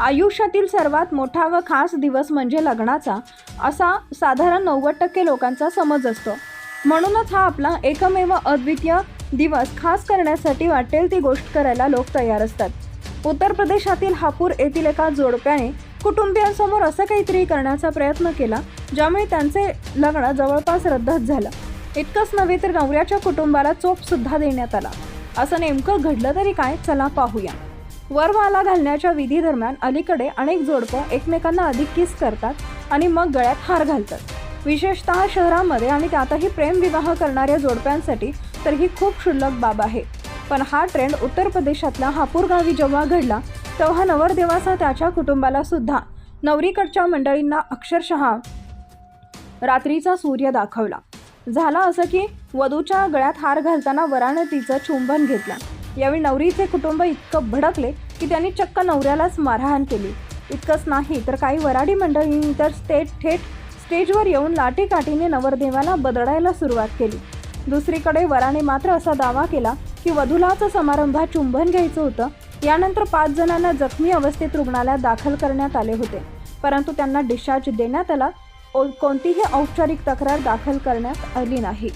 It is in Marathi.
आयुष्यातील सर्वात मोठा व खास दिवस म्हणजे लग्नाचा असा साधारण नव्वद टक्के लोकांचा समज असतो. म्हणूनच हा आपला एकमेव अद्वितीय दिवस खास करण्यासाठी वाटेल ती गोष्ट करायला लोक तयार असतात. उत्तर प्रदेशातील हापूर येथील एका जोडप्याने कुटुंबियांसमोर असं काहीतरी करण्याचा प्रयत्न केला ज्यामुळे त्यांचे लग्न जवळपास रद्दच झालं. इतकंच नव्हे तर नवऱ्याच्या कुटुंबाला चोप सुद्धा देण्यात आला. असं नेमकं घडलं तरी काय? चला पाहूया. वरमाला घालण्याच्या विधी दरम्यान अलीकडे अनेक जोडपं एकमेकांना अधिक किस करतात आणि मग गळ्यात हार घालतात. विशेषतः शहरामध्ये आणि त्यातही प्रेमविवाह करणाऱ्या जोडप्यांसाठी तर ही खूप क्षुल्लक बाब आहे. पण हा ट्रेंड उत्तर प्रदेशातल्या हापूर गावी जेव्हा घडला तेव्हा नवरदेवाचा त्याच्या कुटुंबाला सुद्धा नवरीकडच्या मंडळींना अक्षरशः रात्रीचा सूर्य दाखवला. झाला असं की वधूच्या गळ्यात हार घालताना वरानं तिचं चुंबन घेतलं. यावेळी नवरीचे कुटुंब इतकं भडकले की त्यांनी चक्क नवऱ्यालाच मारहाण केली. इतकंच नाही तर काही वराडी मंडळींनी तर स्टेट थेट स्टेजवर येऊन लाठीकाठीने नवरदेवाला बदडायला सुरुवात केली. दुसरीकडे वराने मात्र असा दावा केला की वधूलाच समारंभात चुंबन घ्यायचं होतं. यानंतर पाच जणांना जखमी अवस्थेत रुग्णालयात दाखल करण्यात आले होते. परंतु त्यांना डिस्चार्ज देण्यात आला. कोणतीही औपचारिक तक्रार दाखल करण्यात आली नाही.